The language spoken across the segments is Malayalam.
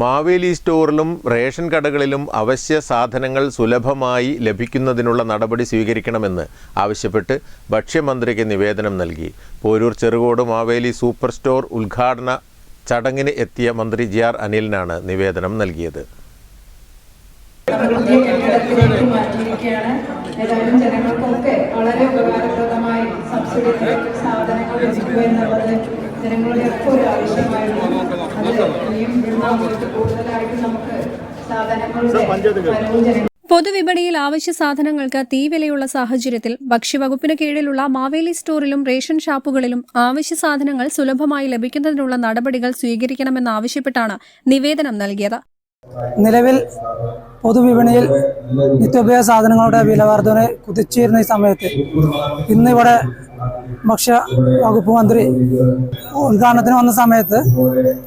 മാവേലി സ്റ്റോറിലും റേഷൻ കടകളിലും അവശ്യ സാധനങ്ങൾ സുലഭമായി ലഭിക്കുന്നതിനുള്ള നടപടി സ്വീകരിക്കണമെന്ന് ആവശ്യപ്പെട്ട് ഭക്ഷ്യമന്ത്രിക്ക് നിവേദനം നൽകി. പോരൂർ ചെറുകോട് മാവേലി സൂപ്പർ സ്റ്റോർ ഉദ്ഘാടന ചടങ്ങിന് എത്തിയ മന്ത്രി ജി ആർ അനിലിനാണ് നിവേദനം നൽകിയത്. ജനങ്ങൾക്കൊക്കെ ജനങ്ങളുടെ ഒക്കെ ഒരു ആവശ്യമായിരുന്നു. അത് ഇനിയും ഇവിടുന്ന് അങ്ങോട്ട് കൂടുതലായിട്ട് നമുക്ക് സാധനങ്ങളുടെ പൊതുവിപണിയിൽ ആവശ്യ സാധനങ്ങൾക്ക് തീവിലയുള്ള സാഹചര്യത്തിൽ ഭക്ഷ്യവകുപ്പിന് കീഴിലുള്ള മാവേലി സ്റ്റോറിലും റേഷൻ ഷാപ്പുകളിലും ആവശ്യ സാധനങ്ങൾ സുലഭമായി ലഭിക്കുന്നതിനുള്ള നടപടികൾ സ്വീകരിക്കണമെന്നാവശ്യപ്പെട്ടാണ് നിവേദനം നൽകിയത്. നിലവിൽ പൊതുവിപണിയിൽ നിത്യോപയോഗ സാധനങ്ങളുടെ വില വർധന കുതിച്ചിരുന്ന ഈ സമയത്ത് ഇന്നിവിടെ ഭക്ഷ്യ വകുപ്പ് മന്ത്രി ഉദ്ഘാടനത്തിന് വന്ന സമയത്ത്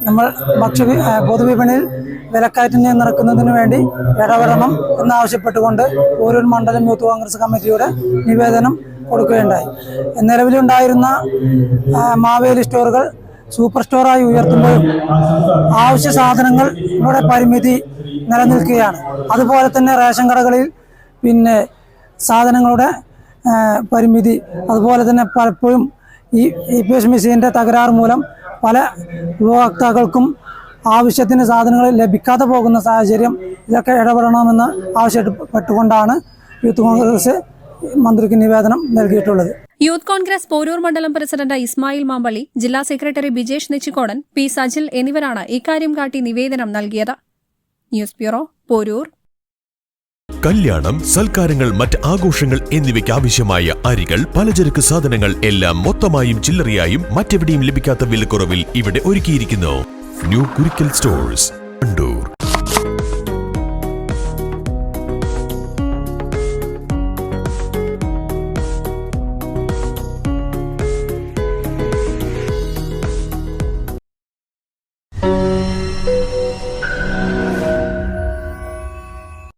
നമ്മൾ ഭക്ഷ്യ പൊതുവിപണിയിൽ വിലക്കയറ്റം നിറക്കുന്നതിന് വേണ്ടി ഇടപെടണം എന്നാവശ്യപ്പെട്ടുകൊണ്ട് ഓരോ മണ്ഡലം യൂത്ത് കോൺഗ്രസ് കമ്മിറ്റിയുടെ നിവേദനം കൊടുക്കുകയുണ്ടായി. നിലവിലുണ്ടായിരുന്ന മാവേലി സ്റ്റോറുകൾ സൂപ്പർ സ്റ്റോറായി ഉയർത്തുമ്പോൾ ആവശ്യ സാധനങ്ങളുടെ പരിമിതി നിലനിൽക്കുകയാണ്. അതുപോലെ തന്നെ റേഷൻ കടകളിൽ പിന്നെ സാധനങ്ങളുടെ പരിമിതി. അതുപോലെ തന്നെ പലപ്പോഴും ഈ ഇ പി എസ് മെഷീന്റെ തകരാറ് മൂലം പല ഉപഭോക്താക്കൾക്കും ആവശ്യത്തിന് സാധനങ്ങൾ ലഭിക്കാതെ പോകുന്ന സാഹചര്യം ഇതൊക്കെ ഇടപെടണമെന്ന് ആവശ്യപ്പെട്ടുകൊണ്ടാണ് യൂത്ത് കോൺഗ്രസ് മന്ത്രിക്ക് നിവേദനം നൽകിയിട്ടുള്ളത്. യൂത്ത് കോൺഗ്രസ് പോരൂർ മണ്ഡലം പ്രസിഡന്റ് ഇസ്മായിൽ മാമ്പള്ളി ജില്ലാ സെക്രട്ടറി ബിജേഷ് നെച്ചിക്കോടൻ പി സജിൽ എന്നിവരാണ് ഇക്കാര്യം കാട്ടി നിവേദനം നൽകിയത്. News bureau Poroor. കല്യാണം സൽക്കാരങ്ങൾ മറ്റ് ആഘോഷങ്ങൾ എന്നിവയ്ക്ക് ആവശ്യമായ അരികൾ പലചരക്ക് സാധനങ്ങൾ എല്ലാം മൊത്തമായും ചില്ലറയായും മറ്റെവിടെയും ലഭിക്കാത്ത വിലക്കുറവിൽ ഇവിടെ ഒരുക്കിയിരിക്കുന്നു. New Kurikkal stores.